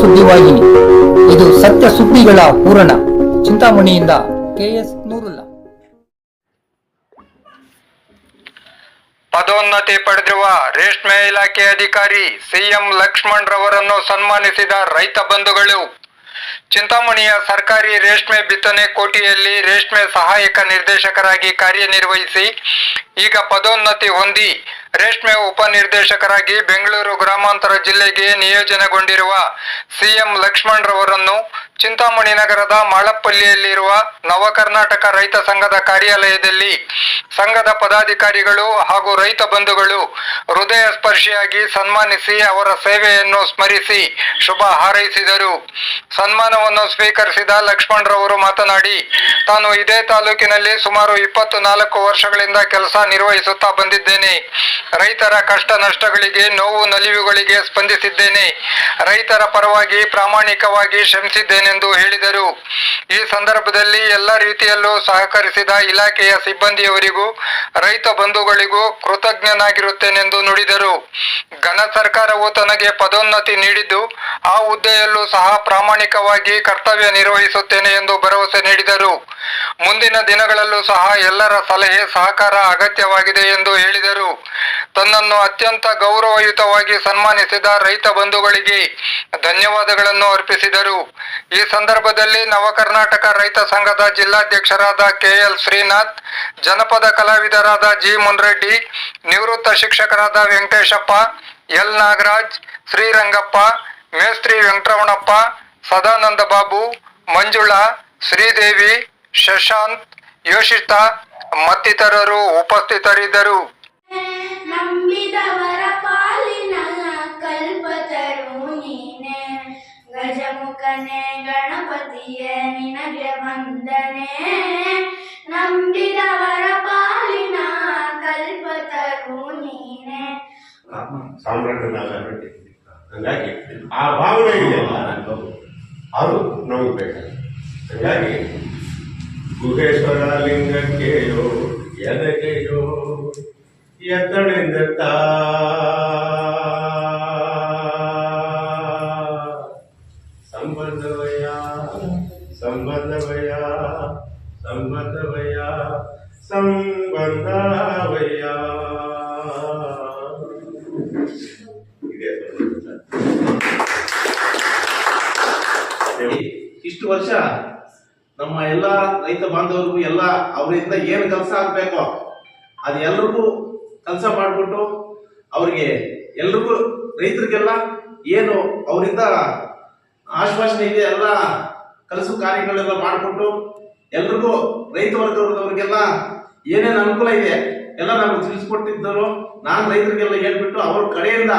ಸುದ್ದಿವಾಹಿನಿ ಇದು ಸತ್ಯ ಸುದ್ದಿಗಳ ಪೂರಣ ಚಿಂತಾಮಣಿಯಿಂದ ಕೆಎಸ್ ನೂರುಲ್ಲ. ಪದೋನ್ನತಿ ಪಡೆದಿರುವ ರೇಷ್ಮೆ ಇಲಾಖೆ ಅಧಿಕಾರಿ ಸಿಎಂ ಲಕ್ಷ್ಮಣ್ ರವರನ್ನು ಸನ್ಮಾನಿಸಿದ ರೈತ ಬಂಧುಗಳು. ಚಿಂತಾಮಣಿಯ ಸರ್ಕಾರಿ ರೇಷ್ಮೆ ಬಿತ್ತನೆ ಕೋಟಿಯಲ್ಲಿ ರೇಷ್ಮೆ ಸಹಾಯಕ ನಿರ್ದೇಶಕರಾಗಿ ಕಾರ್ಯನಿರ್ವಹಿಸಿ ಈಗ ಪದೋನ್ನತಿ ಹೊಂದಿ ರೇಷ್ಮೆ ಉಪನಿರ್ದೇಶಕರಾಗಿ ಬೆಂಗಳೂರು ಗ್ರಾಮಾಂತರ ಜಿಲ್ಲೆಗೆ ನಿಯೋಜನೆಗೊಂಡಿರುವ ಸಿಎಂ ಲಕ್ಷ್ಮಣ್ ರವರನ್ನು ಚಿಂತಾಮಣಿ ನಗರದ ಮಾಳಪ್ಪಲ್ಲಿಯಲ್ಲಿರುವ ನವ ಕರ್ನಾಟಕ ರೈತ ಸಂಘದ ಕಾರ್ಯಾಲಯದಲ್ಲಿ ಸಂಘದ ಪದಾಧಿಕಾರಿಗಳು ಹಾಗೂ ರೈತ ಬಂಧುಗಳು ಹೃದಯ ಸ್ಪರ್ಶಿಯಾಗಿ ಸನ್ಮಾನಿಸಿ ಅವರ ಸೇವೆಯನ್ನು ಸ್ಮರಿಸಿ ಶುಭ ಹಾರೈಸಿದರು. ಸನ್ಮಾನವನ್ನು ಸ್ವೀಕರಿಸಿದ ಲಕ್ಷ್ಮಣ್ ರವರು ಮಾತನಾಡಿ, ತಾನು ಇದೇ ತಾಲೂಕಿನಲ್ಲಿ ಸುಮಾರು ಇಪ್ಪತ್ತು ನಾಲ್ಕು ವರ್ಷಗಳಿಂದ ಕೆಲಸ ನಿರ್ವಹಿಸುತ್ತಾ ಬಂದಿದ್ದೇನೆ. ರೈತರ ಕಷ್ಟ ನಷ್ಟಗಳಿಗೆ, ನೋವು ನಲಿವುಗಳಿಗೆ ಸ್ಪಂದಿಸಿದ್ದೇನೆ. ರೈತರ ಪರವಾಗಿ ಪ್ರಾಮಾಣಿಕವಾಗಿ ಶ್ರಮಿಸಿದ್ದೇನೆಂದು ಹೇಳಿದರು. ಈ ಸಂದರ್ಭದಲ್ಲಿ ಎಲ್ಲ ರೀತಿಯಲ್ಲೂ ಸಹಕರಿಸಿದ ಇಲಾಖೆಯ ಸಿಬ್ಬಂದಿಯವರಿಗೂ, ರೈತ ಬಂಧುಗಳಿಗೂ ಕೃತಜ್ಞನಾಗಿರುತ್ತೇನೆಂದು ನುಡಿದರು. ಘನ ಸರ್ಕಾರವು ತನಗೆ ಪದೋನ್ನತಿ ನೀಡಿದ್ದು ಆ ಹುದ್ದೆಯಲ್ಲೂ ಸಹ ಪ್ರಾಮಾಣಿಕವಾಗಿ ಕರ್ತವ್ಯ ನಿರ್ವಹಿಸುತ್ತೇನೆ ಎಂದು ಭರವಸೆ ನೀಡಿದರು. ಮುಂದಿನ ದಿನಗಳಲ್ಲೂ ಸಹ ಎಲ್ಲರ ಸಲಹೆ ಸಹಕಾರ ಅಗತ್ಯವಾಗಿದೆ ಎಂದು ಹೇಳಿದರು. ತನ್ನನ್ನು ಅತ್ಯಂತ ಗೌರವಯುತವಾಗಿ ಸನ್ಮಾನಿಸಿದ ರೈತ ಬಂಧುಗಳಿಗೆ ಧನ್ಯವಾದಗಳನ್ನು ಅರ್ಪಿಸಿದರು. ಈ ಸಂದರ್ಭದಲ್ಲಿ ನವಕರ್ನಾಟಕ ರೈತ ಸಂಘದ ಜಿಲ್ಲಾಧ್ಯಕ್ಷರಾದ ಕೆಎಲ್ ಶ್ರೀನಾಥ್, ಜನಪದ ಕಲಾವಿದರಾದ ಜಿ ಮುನ್ರೆಡ್ಡಿ, ನಿವೃತ್ತ ಶಿಕ್ಷಕರಾದ ವೆಂಕಟೇಶಪ್ಪ, ಎಲ್ ನಾಗರಾಜ್, ಶ್ರೀರಂಗಪ್ಪ ಮೇಸ್ತ್ರಿ ವೆಂಕಟರಮಣಪ್ಪ ಸದಾನಂದ ಬಾಬು ಮಂಜುಳಾ ಶ್ರೀದೇವಿ ಶಶಾಂತ್ ಯೋಷಿತಾ ಮತ್ತಿತರರು ಉಪಸ್ಥಿತರಿದ್ದರು. ನಂಬಿದವರ ಪಾಲಿನ ಕಲ್ಪತರು ನೀನೆ ಗಜಮುಖನೆ ಗಣಪತಿಯೇ ನಿನಗೆ ವಂದನೆ. ನಂಬಿದವರ ಪಾಲಿನ ಕಲ್ಪತರು ನೀನೆ ಸಾಮ್ರಾಜ್ಯನಾಗ ಹಂಗಾಗಿ ಆ ಭಾವನೆ ಇದೆಯಲ್ಲ ಅದು ನಮಗೆ ಬೇಕಾಗಿದೆ. ಹಾಗಾಗಿ ಗುಹೇಶ್ವರ ಲಿಂಗಕ್ಕೆಯೋ, ಎದೆಗೆಯೋ ಎತ್ತಡೆಂದ ಸಂಬಂಧವಯ್ಯ ಸಂಬಂಧವಯ್ಯ ಸಂಬಂಧವಯ್ಯ ಸಂಬಂಧವಯ್ಯ ಇದೆ ಇಷ್ಟು ವರ್ಷ ನಮ್ಮ ಎಲ್ಲ ರೈತ ಬಾಂಧವರಿಗೂ ಎಲ್ಲ ಅವರಿಂದ ಏನು ಕೆಲಸ ಆಗಬೇಕೋ ಅದು ಕೆಲಸ ಮಾಡಿಬಿಟ್ಟು ಅವರಿಗೆ ಎಲ್ರಿಗೂ ರೈತರಿಗೆಲ್ಲ ಏನು ಅವರಿಂದ ಆಶ್ವಾಸನೆ ಇದೆ, ಎಲ್ಲ ಕೆಲಸ ಕಾರ್ಯಗಳೆಲ್ಲ ಮಾಡಿಕೊಟ್ಟು ಎಲ್ರಿಗೂ ರೈತ ವರ್ಗದವ್ರಿಗೆಲ್ಲ ಏನೇನು ಅನುಕೂಲ ಇದೆ ಎಲ್ಲ ನಮಗೆ ತಿಳಿಸ್ಕೊಟ್ಟಿದ್ದರು. ನಾನು ರೈತರಿಗೆಲ್ಲ ಹೇಳ್ಬಿಟ್ಟು ಅವ್ರ ಕಡೆಯಿಂದ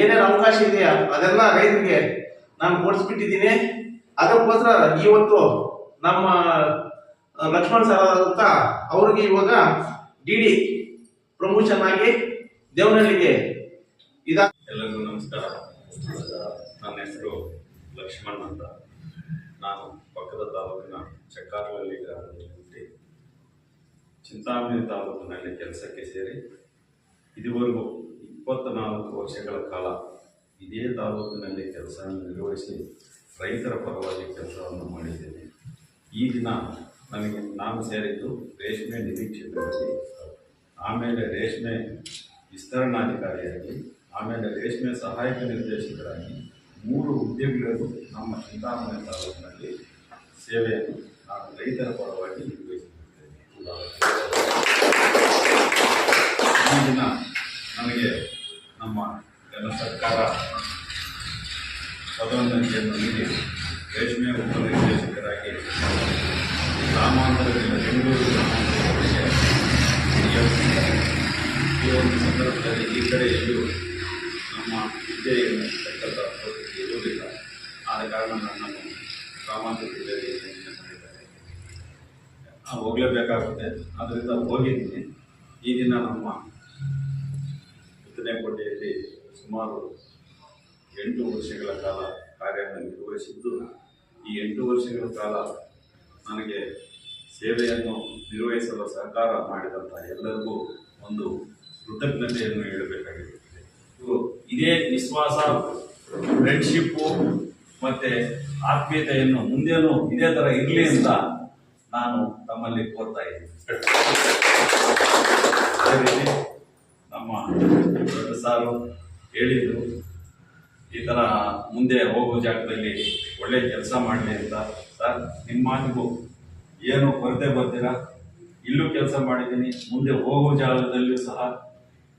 ಏನೇನು ಅವಕಾಶ ಇದೆಯಾ ಅದೆಲ್ಲ ರೈತರಿಗೆ ನಾನು ಕೊಡಿಸ್ಬಿಟ್ಟಿದ್ದೀನಿ ಅದಕ್ಕೋಸ್ಕರ ಇವತ್ತು ನಮ್ಮ ಲಕ್ಷ್ಮಣ್ ಸರ್ ಅಂತ ಅವ್ರಿಗೆ ಇವಾಗ ಡಿ ಡಿ ಪ್ರಮೋಷನ್ ಆಗಿ ದೇವನಹಳ್ಳಿಗೆ ಇದ ಎಲ್ಲರಿಗೂ ನಮಸ್ಕಾರ. ನನ್ನ ಹೆಸರು ಲಕ್ಷ್ಮಣ್ ಅಂತ. ನಾನು ಪಕ್ಕದ ತಾಲೂಕಿನ ಚಕ್ಕಾರ್ಲಹಳ್ಳಿ ಗ್ರಾಮದಲ್ಲಿ ಚಿಂತಾಮಣಿ ತಾಲೂಕಿನಲ್ಲಿ ಕೆಲಸಕ್ಕೆ ಸೇರಿ ಇದುವರೆಗೂ ಇಪ್ಪತ್ತ್ನಾಲ್ಕು ವರ್ಷಗಳ ಕಾಲ ಇದೇ ತಾಲೂಕಿನಲ್ಲಿ ಕೆಲಸ ನಿರ್ವಹಿಸಿ ರೈತರ ಪರವಾಗಿ ಕೆಲಸವನ್ನು ಮಾಡಿದ್ದೇನೆ. ಈ ದಿನ ನನಗೆ ನಾನು ಸೇರಿದ್ದು ರೇಷ್ಮೆ ನಿರೀಕ್ಷಕರಾಗಿ ಆಮೇಲೆ ರೇಷ್ಮೆ ವಿಸ್ತರಣಾಧಿಕಾರಿಯಾಗಿ, ಆಮೇಲೆ ರೇಷ್ಮೆ ಸಹಾಯಕ ನಿರ್ದೇಶಕರಾಗಿ ಮೂರು ಉದ್ಯಮಿಗಳು ನಮ್ಮ ಚಿಂತಾಮಣಿ ತಾಲೂಕಿನಲ್ಲಿ ಸೇವೆಯನ್ನು ನಾನು ರೈತರ ಪರವಾಗಿ ನೀಡಿ ರೇಷ್ಮೆ ಉಪನಿರ್ದೇಶಕರಾಗಿ ಗ್ರಾಮಾಂತರ ಜಿಲ್ಲೆ ಬೆಂಗಳೂರು ಗ್ರಾಮಾಂತರಗಳಿಗೆ ಈ ಒಂದು ಸಂದರ್ಭದಲ್ಲಿ ಈ ಕಡೆ ಎಲ್ಲೂ ನಮ್ಮ ವಿದ್ಯೆಯನ್ನು ತಕ್ಕಂಥ ಪರಿಸ್ಥಿತಿ ಇರುವುದಿಲ್ಲ. ಆದ ಕಾರಣ ನನ್ನನ್ನು ಗ್ರಾಮಾಂತರ ಮಾಡಿದ್ದಾರೆ. ನಾವು ಹೋಗಲೇಬೇಕಾಗುತ್ತೆ. ಆದ್ದರಿಂದ ಹೋಗಿದ್ದೀನಿ. ಈ ದಿನ ನಮ್ಮ ಉತ್ತನೆಕೋಟೆಯಲ್ಲಿ ಸುಮಾರು ಎಂಟು ವರ್ಷಗಳ ಕಾಲ ಕಾರ್ಯವನ್ನು ನಿರ್ವಹಿಸಿದ್ದು, ಈ ಎಂಟು ವರ್ಷಗಳ ಕಾಲ ನನಗೆ ಸೇವೆಯನ್ನು ನಿರ್ವಹಿಸಲು ಸಹಕಾರ ಮಾಡಿದಂಥ ಎಲ್ಲರಿಗೂ ಒಂದು ಕೃತಜ್ಞತೆಯನ್ನು ಹೇಳಬೇಕಾಗಿರುತ್ತದೆ ಇದು ಇದೇ ವಿಶ್ವಾಸ ಫ್ರೆಂಡ್ಶಿಪ್ಪು ಮತ್ತು ಆತ್ಮೀಯತೆಯನ್ನು ಮುಂದೇನು ಇದೇ ಥರ ಇರಲಿ ಅಂತ ನಾನು ತಮ್ಮಲ್ಲಿ ಕೋರ್ತಾ ಇದ್ದೀನಿ. ನಮ್ಮ ದೊಡ್ಡ ಸಾರು ಹೇಳಿದ್ರು ಈ ತರ ಮುಂದೆ ಹೋಗೋ ಜಾಗದಲ್ಲಿ ಒಳ್ಳೆ ಕೆಲಸ ಮಾಡಲಿ ಅಂತ. ಸರ್ ನಿಮ್ಮ ಮಾತಿಗೂ ಏನು ಕೊರತೆ ಬರ್ತೀರಾ? ಇಲ್ಲೂ ಕೆಲಸ ಮಾಡಿದ್ದೀನಿ, ಮುಂದೆ ಹೋಗೋ ಜಾಗದಲ್ಲಿಯೂ ಸಹ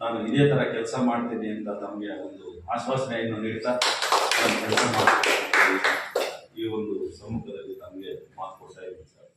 ನಾನು ಇದೇ ತರ ಕೆಲಸ ಮಾಡ್ತೀನಿ ಅಂತ ನಮಗೆ ಒಂದು ಆಶ್ವಾಸನೆಯನ್ನು ನೀಡ್ತಾ ಕೆಲಸ ಮಾಡ್ತೀನಿ. ಈ ಒಂದು ಸಮ್ಮುಖದಲ್ಲಿ ನಮಗೆ ಮಾತು ಕೊಡ್ತಾ ಇದ್ದೀನಿ ಸರ್.